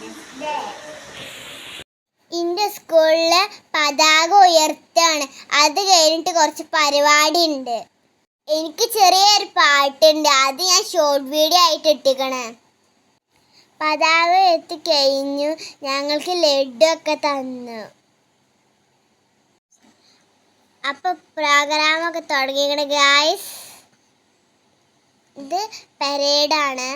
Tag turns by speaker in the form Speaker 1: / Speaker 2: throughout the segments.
Speaker 1: Day സ്കൂളിൽ പതാക ഉയർത്താണ്. അത് കഴിഞ്ഞിട്ട് കുറച്ച് പരിപാടി ഉണ്ട് എനിക്ക് ചെറിയൊരു പാട്ടുണ്ട്. അത് ഞാൻ ഷോർട്ട് വീഡിയോ ആയിട്ട് ഇട്ടിക്കണേ പതാക ഉയർത്തി കഴിഞ്ഞു. ഞങ്ങൾക്ക് ലഡു ഒക്കെ തന്നു. അപ്പൊ പ്രോഗ്രാമൊക്കെ തുടങ്ങിക്കണ ഗായ്സ് ഇത് പരേഡാണ്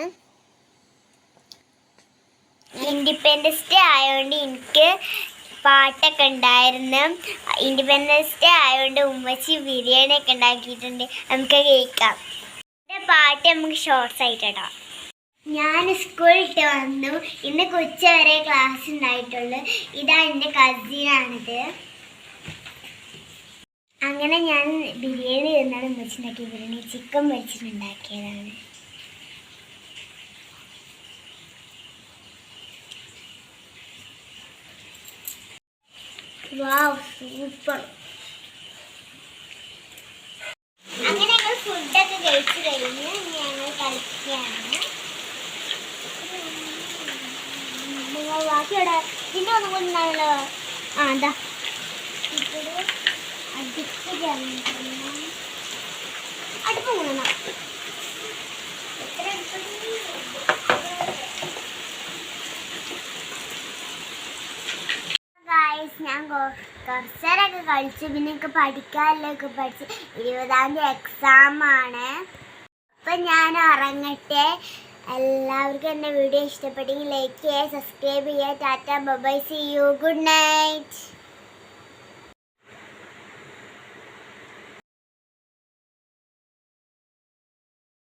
Speaker 1: ഇൻഡിപെൻഡൻസ് ഡേ ആയതുകൊണ്ട് എനിക്ക് പാട്ടൊക്കെ ഉണ്ടായിരുന്നു. ഇൻഡിപെൻഡൻസ് ഡേ ആയതുകൊണ്ട് ഉമ്മച്ചി ബിരിയാണി ഒക്കെ ഉണ്ടാക്കിയിട്ടുണ്ട്. നമുക്ക് കേൾക്കാം. എന്റെ പാട്ട് നമുക്ക് ഷോർട്സ് ആയിട്ട് ഞാൻ സ്കൂളിട്ട് വന്നു. ഇന്ന് ഉച്ച വരെ ക്ലാസ് ഉണ്ടായിട്ടുള്ളു. ഇതാ എന്റെ കസിനാണിത് അങ്ങനെ ഞാൻ ബിരിയാണി തിന്നാണ് ഉമ്മച്ചി ഉണ്ടാക്കിയ ബിരിയാണി ചിക്കൻ പൊരിച്ചിട്ടുണ്ടാക്കിയതാണ് വാവ് സൂപ്പർ അങ്ങനെ ഞങ്ങൾ ഫുഡൊക്കെ കഴിച്ചു കഴിഞ്ഞ് ഞങ്ങൾ കളിക്കുകയാണ്. നിങ്ങൾ ബാക്കിയുടെ പിന്നെ ഒന്നും കൂടി ഉണ്ടായല്ലോ ആ എന്താ? ഇപ്പോൾ അടുപ്പ് അടുപ്പ് കൂടണം ഗായ്സ് ഞാൻ കുറച്ചേരൊക്കെ കളിച്ചു പിന്നെ എനിക്ക് പഠിക്കാനൊക്കെ പഠിച്ച് ഇരുപതാം തീയതി എക്സാം ആണ്. അപ്പം ഞാൻ ഉറങ്ങട്ടെ. എല്ലാവർക്കും എന്റെ വീഡിയോ ഇഷ്ടപ്പെട്ടെങ്കിൽ ലൈക്ക് ചെയ്യുക സബ്സ്ക്രൈബ് ചെയ്യുക. Tata bye see you good night